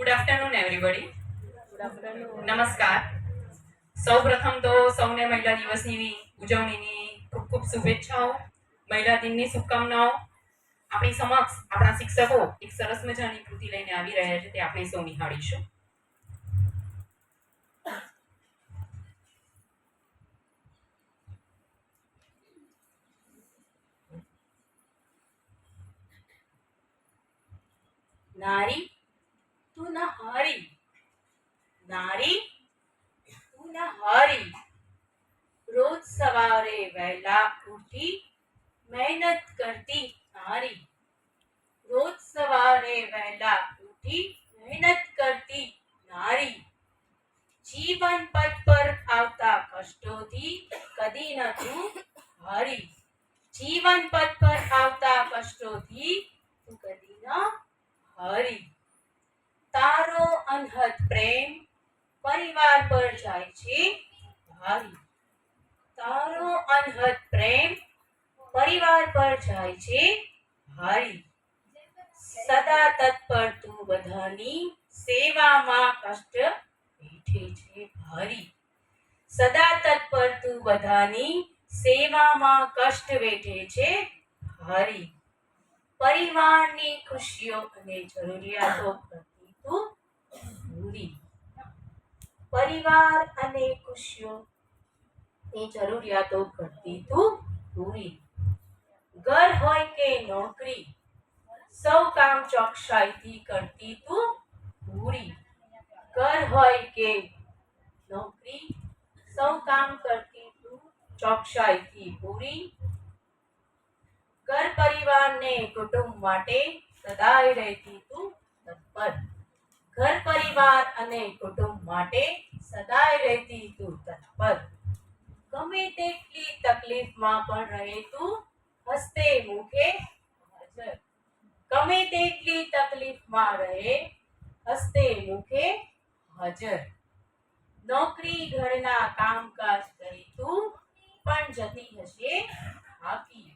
Good afternoon everybody નમસ્કાર. સૌપ્રથમ તો સૌને મહિલા દિવસની ઉજવણીની ખૂબ ખૂબ શુભેચ્છાઓ. મહિલા દિનની શુભકામનાઓ. આપણી સમક્ષ આપણા શિક્ષકો એક સરસ મજાની કૃતિ લઈને આવી રહ્યા છે તે આપણે સૌ નિહાળીશું. નારી હારી નારી તું ન હારી રોજ સવારે વહેલા ઉઠી મહેનત કરતી નારી રોજ સવારે વહેલા ઉઠી મહેનત કરતી નારી જીવન પથ પર આવતા કષ્ટોથી કદી ન તું હારી જીવન પથ પર આવતા કષ્ટોથી તું કદી ન હારી તારો અનહદ પ્રેમ પરિવાર પર જાય છે. ભારી તારો અનહદ પ્રેમ પરિવાર પર જાય છે. ભારી સદા તત્પર તું બધાની સેવામાં કષ્ટ વેઠે છે. ભારી સદા તત્પર તું બધાની સેવામાં કષ્ટ વેઠે છે. ભારી પરિવારની ખુશીઓ અને જરૂરિયાતો પૂરી પરિવાર અને ખુશીઓ ની જરૂરિયાતો ઘટતી તું પૂરી ઘર હોય કે નોકરી, સૌ કામ ચોકસાઈથી કરતી તું પૂરી ઘર હોય કે નોકરી, સૌ કામ કરતી તું ચોકસાઈથી પૂરી. ઘર પરિવારને કુટુંબ માટે સદાય રહેતી તું તત્પર. ઘર પરિવાર અને કુટુંબ માટે સદાય રહેતી તું તત્પર. ગમે તેટલી તકલીફમાં પણ રહે તું, હસ્તે મુખે હાજર. ગમે તેટલી તકલીફમાં રહે, હસ્તે મુખે હાજર. નોકરી ઘરના કામકાજ કરી તું, પણ જતી હશે હાકી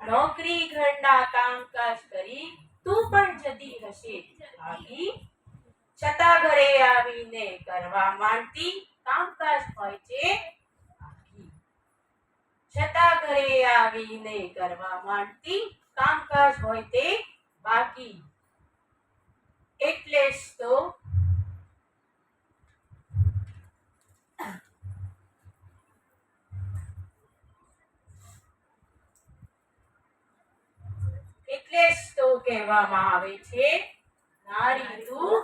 નોકરી ઘરના કામકાજ કરી તું પણ જતી હશે થાકી છતાં ઘરે આવીને કરવા માંડતી કામકાજ હોય છે? છતાં ઘરે આવીને કરવા માંડતી કામકાજ હોય તે બાકી. એટલે જ તો એટલે જ તો કહેવામાં આવે છે. નારી તું